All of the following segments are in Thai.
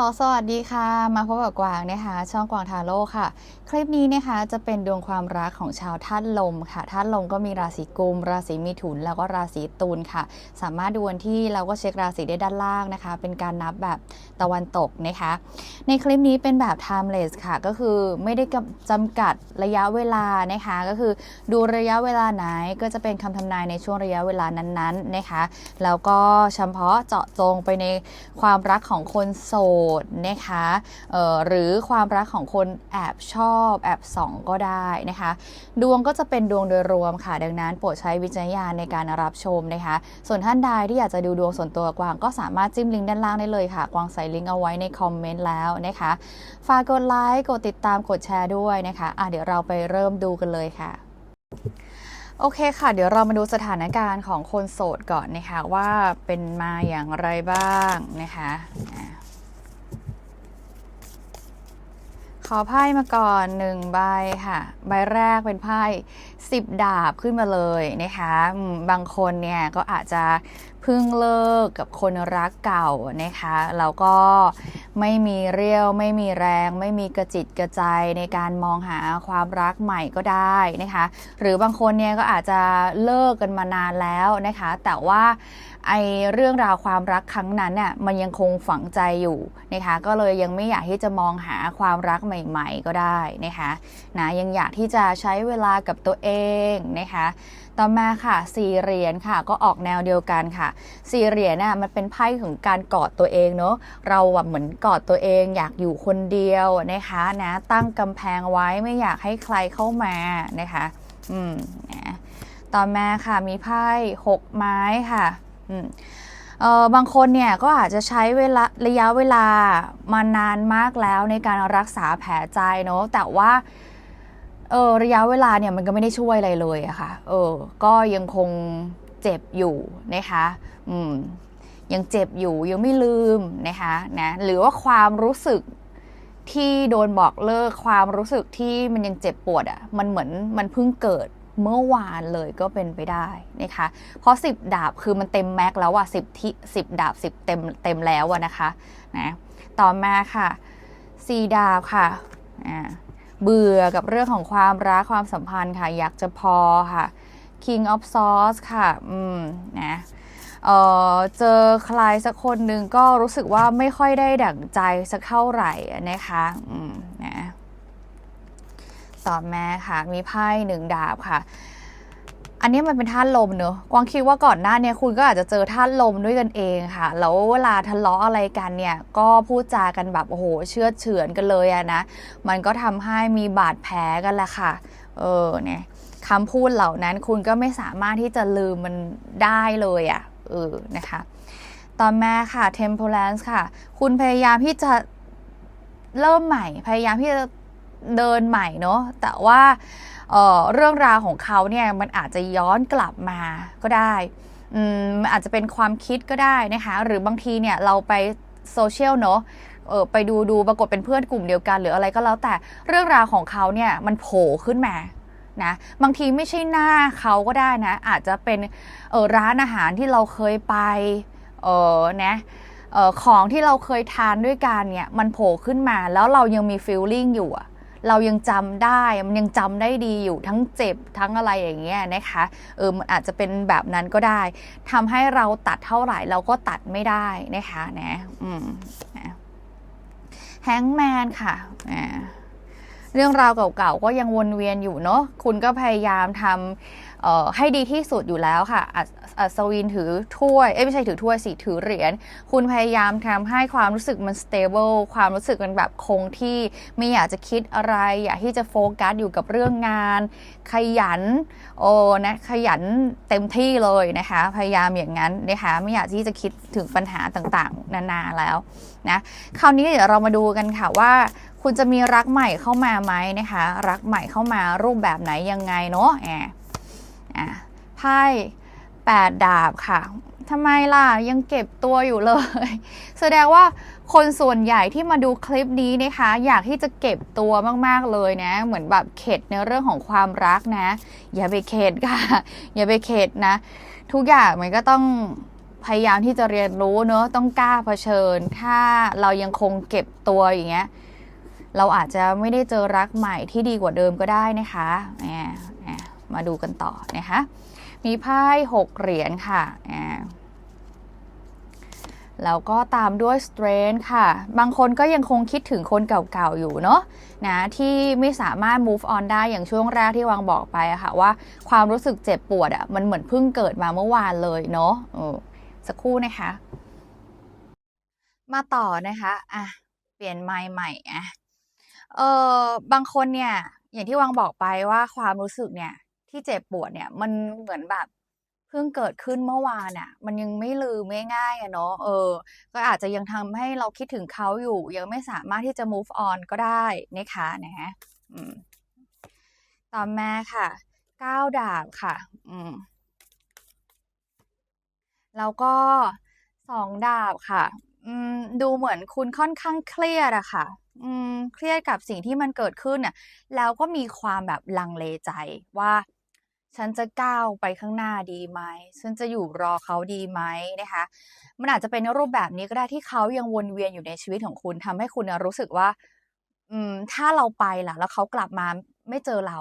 ลสวัสดีค่ะ มาพบกับกวางนะคะ ช่องกวางทาโร่ค่ะ คลิปนี้นะคะจะเป็นดวงความรักของชาวธาตุลมค่ะธาตุลมก็มีราศีกุม ราศีมิถุน แล้วก็ราศีตุลค่ะ สามารถดูวันที่เราก็เช็คราศีได้ด้านล่างนะคะ เป็นการนับแบบตะวันตกนะคะ ในคลิปนี้เป็นแบบ timeless ค่ะ ก็คือไม่ได้กำจำกัดระยะเวลานะคะ ก็คือดูระยะเวลาไหนก็จะเป็นคำทำนายในช่วงระยะเวลานั้นๆนะคะ แล้วก็เฉพาะเจาะจงไปในความรักของคนโสดนะคะหรือความรักของคนแอบชอบแอบส่องก็ได้นะคะ ดวงก็จะเป็นดวงโดยรวมค่ะ ดังนั้นโปรดใช้วิจารณญาณในการรับชมนะคะ ส่วนท่านใดที่อยากจะดูดวงส่วนตัวกวางก็สามารถจิ้มลิงก์ด้านล่างได้เลยค่ะ กวางใส่ลิงก์เอาไว้ในคอมเมนต์แล้วนะคะ ฝากกดไลค์กดติดตามกดแชร์ด้วยนะคะอะเดี๋ยวเราไปเริ่มดูกันเลยค่ะโอเคค่ะ เดี๋ยวเรามาดูสถานการณ์ของคนโสดก่อนนะคะ ว่าเป็นมาอย่างไรบ้างนะคะ อะขอไพ่มาก่อนหนึ่งใบค่ะ ใบแรกเป็นไพ่สิบดาบขึ้นมาเลยนะคะ บางคนเนี่ยก็อาจจะ เพิ่งเลิกกับคนรักเก่านะคะแล้วก็ไม่มีเรี่ยว ไม่มีแรง ไม่มีกระจิตกระใจในการมองหาความรักใหม่ก็ได้นะคะหรือบางคนเนี่ยก็อาจจะเลิกกันมานานแล้วนะคะแต่ว่าไอเรื่องราวความรักครั้งนั้นเนี่ยมันยังคงฝังใจอยู่นะคะก็เลยยังไม่อยากที่จะมองหาความรักใหม่ ๆ ก็ได้นะคะนะยังอยากที่จะใช้เวลากับตัวเองนะคะ ต่อมาค่ะสี่เหรียญค่ะ ก็ออกแนวเดียวกันค่ะสี่เหรียญน่ะมันเป็นไพ่ของการกอดตัวเองเนาะเราแบบเหมือนกอดตัวเองอยากอยู่คนเดียวนะคะนะตั้งกำแพงไว้ไม่อยากให้ใครเข้ามานะคะอืมนะต่อมาค่ะมีไพ่หกไม้ค่ะอืมเออบางคนเนี่ยก็อาจจะใช้เวลาระยะเวลามานานมากแล้วในการรักษาแผลใจเนาะแต่ว่า เออระยะเวลาเนี่ยมันก็ไม่ได้ช่วยอะไรเลยอะค่ะ เออ ก็ยังคงเจ็บอยู่นะคะ อืม ยังเจ็บอยู่ยังไม่ลืมนะคะนะหรือว่าความรู้สึกที่โดนบอกเลิกความรู้สึกที่มันยังเจ็บปวดอะมันเหมือนมันเพิ่งเกิดเมื่อวานเลยก็เป็นไปได้นะคะ เพราะ10ดาบคือมันเต็มแม็กแล้วอะสิบที่สิบดาบ10เต็มเต็มแล้วอะนะคะนะต่อมาค่ะสี่ดาบค่ะอ่า เบื่อกับเรื่องของความรักความสัมพันธ์ค่ะ อยากจะพอค่ะ King of Swords ค่ะ อืม นะเออเจอใครสักคนหนึ่งก็รู้สึกว่าไม่ค่อยได้ดั่งใจสักเท่าไหร่นะคะอืมนะต่อมาค่ะ มีไพ่หนึ่งดาบค่ะ อันนี้มันเป็นธาตุลมเนอะกวางคิดว่าก่อนหน้าเนี่ยคุณก็อาจจะเจอธาตุลมด้วยกันเองค่ะ แล้วเวลาทะเลาะอะไรกันเนี่ย ก็พูดจากันแบบโอ้โห เชื่อเฉือนกันเลยอะนะ มันก็ทำให้มีบาดแผลกันแหละค่ะ เออเนี่ยคำพูดเหล่านั้นคุณก็ไม่สามารถที่จะลืมมันได้เลยอะเออนะคะต่อมาค่ะ temperance ค่ะ คุณพยายามที่จะเริ่มใหม่ พยายามที่จะ เดินใหม่เนาะแต่ว่าเเรื่องราวของเขาเนี่ยมันอาจจะย้อนกลับมาก็ได้อืมอาจจะเป็นความคิดก็ได้นะคะหรือบางทีเนี่ยเราไปโซเชียลเนาะเออไปดูดูปรากฏเป็นเพื่อนกลุ่มเดียวกัน หรืออะไรก็แล้วแต่เรื่องราวของเขาเนี่ยมันโผล่ขึ้นมานะบางทีไม่ใช่หน้าเขาก็ได้นะ อาจจะเป็นเออร้านอาหารที่เราเคยไปเออนะเออของที่เราเคยทานด้วยกันเนี่ยมันโผล่ขึ้นมาแล้วเรายังมีฟีลลิ่งอยู่อะ เรายังจำได้มันยังจำได้ดีอยู่ทั้งเจ็บทั้งอะไรอย่างเงี้ยนะคะเออมันอาจจะเป็นแบบนั้นก็ได้ทำให้เราตัดเท่าไหร่เราก็ตัดไม่ได้นะคะนะอืมแฮงแมนค่ะอ่าเรื่องราวเก่าๆก็ยังวนเวียนอยู่เนาะคุณก็พยายามทำ ให้ดีที่สุดอยู่แล้วค่ะอัศวินถือถ้วย เอ้ยไม่ใช่ถือถ้วยสิ ถือเหรียญ คุณพยายามทำให้ความรู้สึกมัน stable ความรู้สึกมันแบบคงที่ ไม่อยากจะคิดอะไร อยากที่จะโฟกัสอยู่กับเรื่องงาน ขยัน โอ้นะ ขยันเต็มที่เลยนะคะ พยายามอย่างนั้นนะคะ ไม่อยากที่จะคิดถึงปัญหาต่างๆ นานาแล้วนะ คราวนี้เดี๋ยวเรามาดูกันค่ะว่าคุณจะมีรักใหม่เข้ามาไหมนะคะ รักใหม่เข้ามารูปแบบไหนยังไงเนาะแอบ อะไพ่แปดดาบค่ะทำไมล่ะยังเก็บตัวอยู่เลย แสดงว่าคนส่วนใหญ่ที่มาดูคลิปนี้นะคะ อยากที่จะเก็บตัวมากๆเลยนะ เหมือนแบบเข็ดในเรื่องของความรักนะ อย่าไปเข็ดค่ะ อย่าไปเข็ดนะ ทุกอย่างมันก็ต้องพยายามที่จะเรียนรู้เนอะต้องกล้าเผชิญ ถ้าเรายังคงเก็บตัวอย่างเงี้ยเราอาจจะไม่ได้เจอรักใหม่ที่ดีกว่าเดิมก็ได้นะคะแหม มาดูกันต่อนะคะ มีไพ่หกเหรียญค่ะแล้วก็ตามด้วย strength ค่ะ บางคนก็ยังคงคิดถึงคนเก่าๆอยู่เนาะนะที่ไม่สามารถ move on ได้อย่างช่วงแรกที่วางบอกไปอะค่ะว่าความรู้สึกเจ็บปวดอะมันเหมือนเพิ่งเกิดมาเมื่อวานเลยเนาะสักครู่นะคะ มาต่อนะคะอะเปลี่ยนไมค์ใหม่อะเออบางคนเนี่ยอย่างที่วางบอกไปว่าความรู้สึกเนี่ย ที่เจ็บปวดเนี่ย มันเหมือนแบบเพิ่งเกิดขึ้นเมื่อวานอะ มันยังไม่ลืมง่ายๆอะเนาะเออ ก็อาจจะยังทำให้เราคิดถึงเขาอยู่ ยังไม่สามารถที่จะ move on ก็ได้นะคะนะฮะต่อมาค่ะก้าวดาบค่ะ อืมแล้วก็สองดาบค่ะ อืม ดูเหมือนคุณค่อนข้างเครียดอะค่ะ อืม เครียดกับสิ่งที่มันเกิดขึ้นน่ะ แล้วก็มีความแบบลังเลใจว่า ฉันจะก้าวไปข้างหน้าดีไหม ฉันจะอยู่รอเขาดีไหมนะคะ มันอาจจะเป็นรูปแบบนี้ก็ได้ที่เขายังวนเวียนอยู่ในชีวิตของคุณทำให้คุณรู้สึกว่า อืม ถ้าเราไปล่ะ แล้วเขากลับมาไม่เจอเรา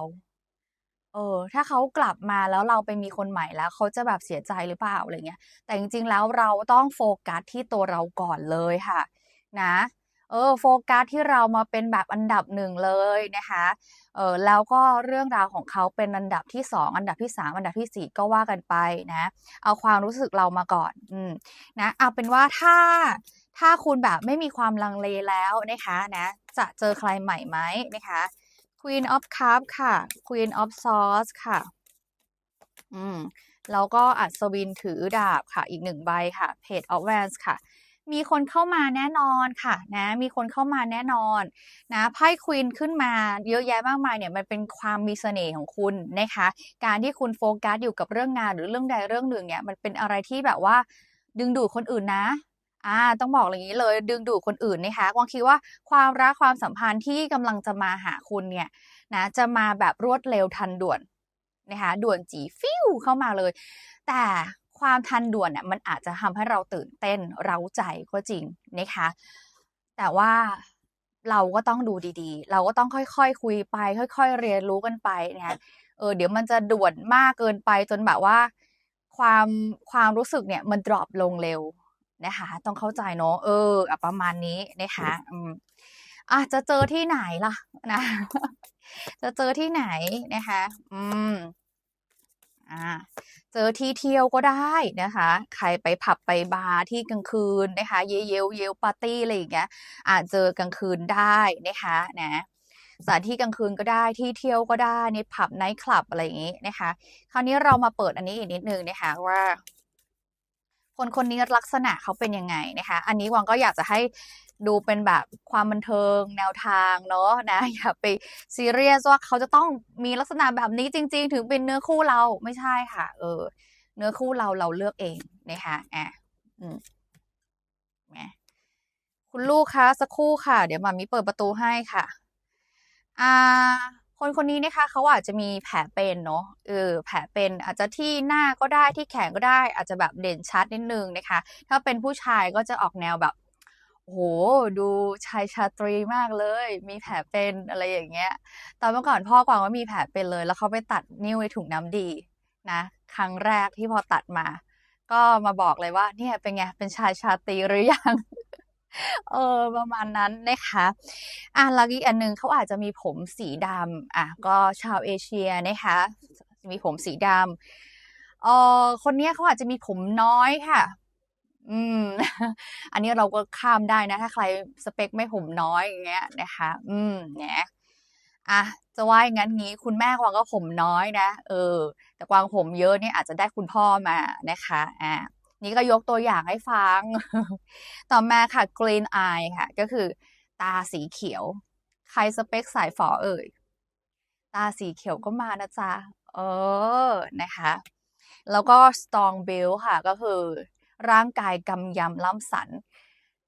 เออ ถ้าเขากลับมาแล้วเราไปมีคนใหม่แล้ว เขาจะแบบเสียใจหรือเปล่าอะไรเงี้ย แต่จริงๆแล้วเราต้องโฟกัสที่ตัวเราก่อนเลยค่ะ นะ เออโฟกัสที่เรามาเป็นแบบอันดับหนึ่งเลยนะคะเออแล้วก็เรื่องราวของเขาเป็นอันดับที่สองอันดับที่สามอันดับที่สี่ก็ว่ากันไปนะเอาความรู้สึกเรามาก่อนอืมนะเอาเป็นว่าถ้าถ้าคุณแบบไม่มีความลังเลแล้วนะคะนะจะเจอใครใหม่ไหมนะคะ Queen of Cup ค่ะ Queen of Swords ค่ะ อืม แล้วก็อัศวินถือดาบค่ะ อีกหนึ่งใบค่ะ Page of Wands ค่ะ มีคนเข้ามาแน่นอนค่ะนะมีคนเข้ามาแน่นอนนะไพ่ควีนขึ้นมาเยอะแยะมากมายเนี่ยมันเป็นความมีเสน่ห์ของคุณนะคะ การที่คุณโฟกัสอยู่กับเรื่องงานหรือเรื่องใดเรื่องหนึ่งเนี่ยมันเป็นอะไรที่แบบว่าดึงดูดคนอื่นนะอ่าต้องบอกอย่างนี้เลยดึงดูดคนอื่นนะคะกวางคิดว่าความรักความสัมพันธ์ที่กำลังจะมาหาคุณเนี่ยนะจะมาแบบรวดเร็วทันด่วนนะคะด่วนจีฟิวเข้ามาเลย แต่ ความทันด่วนเนี่ยมันอาจจะทำให้เราตื่นเต้นเร้าใจก็จริงนะคะ แต่ว่าเราก็ต้องดูดีๆ เราก็ต้องค่อยๆคคุยไป ค่อย ๆ เรียนรู้กันไปเนะคะเออเดี๋ยวมันจะด่วนมากเกินไปจนแบบว่า ความความรู้สึกเนี่ยมันดรอปลงเร็วนะคะ ต้องเข้าใจเนาะเออประมาณนี้นะคะอืมอะจะเจอที่ไหนล่ะนะ จะเจอที่ไหนนะคะ อืม อ่าเจอที่เที่ยวก็ได้นะคะ ใครไปผับไปบาร์ที่กลางคืนนะคะ เยเยวเยวปาร์ตี้อะไรอย่างเงี้ยอาจเจอกลางคืนได้นะคะนะสถานที่กลางคืนก็ได้ที่เที่ยวก็ได้ในผับไนท์คลับอะไรอย่างงี้นะคะ คราวนี้เรามาเปิดอันนี้อีกนิดนึงนะคะว่า คนคนนี้ลักษณะเขาเป็นยังไงนะคะ อันนี้วังก็อยากจะให้ดูเป็นแบบความบันเทิงแนวทางเนาะนะอย่าไปซีเรียสว่าเขาจะต้องมีลักษณะแบบนี้จริง ๆ ถึงเป็นเนื้อคู่เราไม่ใช่ค่ะ เออ เนื้อคู่เราเราเลือกเองนะคะอะอืมแหมคุณลูกคะสักครู่ค่ะ เดี๋ยวมามีเปิดประตูให้ค่ะ อ่า คนคนนี้นะคะเขาอาจจะมีแผลเป็นเนาะเออแผลเป็นอาจจะที่หน้าก็ได้ที่แขนก็ได้ อาจจะแบบเด่นชัดนิดนึงนะคะ ถ้าเป็นผู้ชายก็จะออกแนวแบบโอ้โหดูชายชาตรีมากเลย มีแผลเป็นอะไรอย่างเงี้ย ตอนเมื่อก่อนพ่อกวางว่ามีแผลเป็นเลย แล้วเขาไปตัดนิ้วในถุงน้ำดีนะ ครั้งแรกที่พอตัดมา ก็มาบอกเลยว่าเนี่ยเป็นไงเป็นชายชาตรีหรือยัง เออประมาณนั้นนะคะอะแล้วอีกอันหนึ่งเขาอาจจะมีผมสีดำอะก็ชาวเอเชียนะคะ มีผมสีดำเออคนเนี้ยเขาอาจจะมีผมน้อยค่ะ อืม อันนี้เราก็ข้ามได้นะ ถ้าใครสเปคไม่ผมน้อยอย่างเงี้ยนะคะ อืมเนี่ยอะจะว่าอย่างนั้นงี้คุณแม่กวางก็ผมน้อยนะเออ แต่กวางผมเยอะเนี่ยอาจจะได้คุณพ่อมานะคะอะ นี่ก็ยกตัวอย่างให้ฟัง ต่อมาค่ะ green eye ค่ะ ก็คือ ตาสีเขียว ใครสเปคสายฝอเอ่ย ตาสีเขียวก็มานะจ๊ะ เออ นะคะ แล้วก็ strong build ค่ะ ก็คือ ร่างกายกำยำล่ำสัน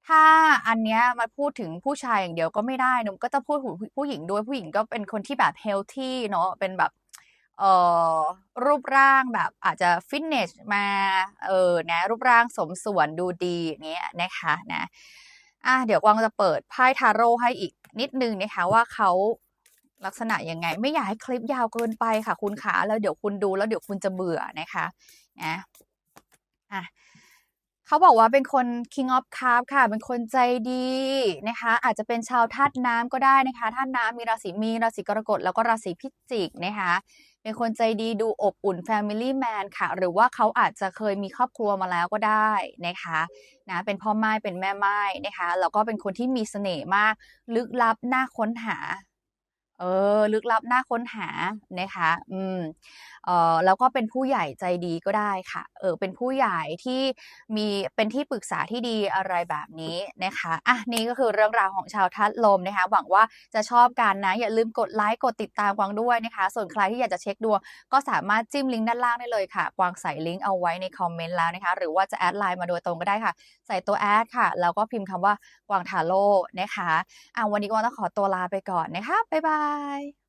ถ้าอันเนี้ยมาพูดถึงผู้ชายอย่างเดียวก็ไม่ได้นุ่มก็จะพูดถึงผู้หญิงด้วย ผู้หญิงก็เป็นคนที่แบบ healthy เนาะเป็นแบบ เอ่อรูปร่างแบบอาจจะฟิตเนสมาเออนะรูปร่างสมส่วนดูดีอย่างเงี้ยนะคะนะอะเดี๋ยวกวางจะเปิดไพ่ทาโร่ให้อีกนิดนึงนะคะว่าเขาลักษณะยังไง ไม่อยากให้คลิปยาวเกินไปค่ะ คุณขาแล้วเดี๋ยวคุณดูแล้วเดี๋ยวคุณจะเบื่อนะคะนะอะ เขาบอกว่าเป็นคน King of Cup ค่ะ เป็นคนใจดีนะคะ อาจจะเป็นชาวธาตุน้ำก็ได้นะคะธาตุน้ำมีราศีมีราศีกรกฎแล้วก็ราศีพิจิกนะคะเป็นคนใจดีดูอบอุ่น Family Man ค่ะ หรือว่าเขาอาจจะเคยมีครอบครัวมาแล้วก็ได้นะคะนะเป็นพ่อไม้เป็นแม่ไม้นะคะแล้วก็เป็นคนที่มีเสน่ห์มาก ลึกลับน่าค้นหา เออ ลึกลับน่าค้นหานะคะ อืมเออแล้วก็เป็นผู้ใหญ่ใจดีก็ได้ค่ะ เออ เป็นผู้ใหญ่ที่มีเป็นที่ปรึกษาที่ดีอะไรแบบนี้นะคะอะนี่ก็คือเรื่องราวของชาวธาตุลมนะคะ หวังว่าจะชอบกันนะ อย่าลืมกดไลค์กดติดตามกวางด้วยนะคะ ส่วนใครที่อยากจะเช็คดวงก็สามารถจิ้มลิงก์ด้านล่างได้เลยค่ะ กวางใส่ลิงก์เอาไว้ในคอมเมนต์แล้วนะคะ หรือว่าจะแอดไลน์มาโดยตรงก็ได้ค่ะ ใส่ตัวแอดค่ะ แล้วก็พิมพ์คำว่ากวางทาโร่นะคะอะวันนี้กวางต้องขอตัวลาไปก่อนนะคะบ๊ายบาย Bye.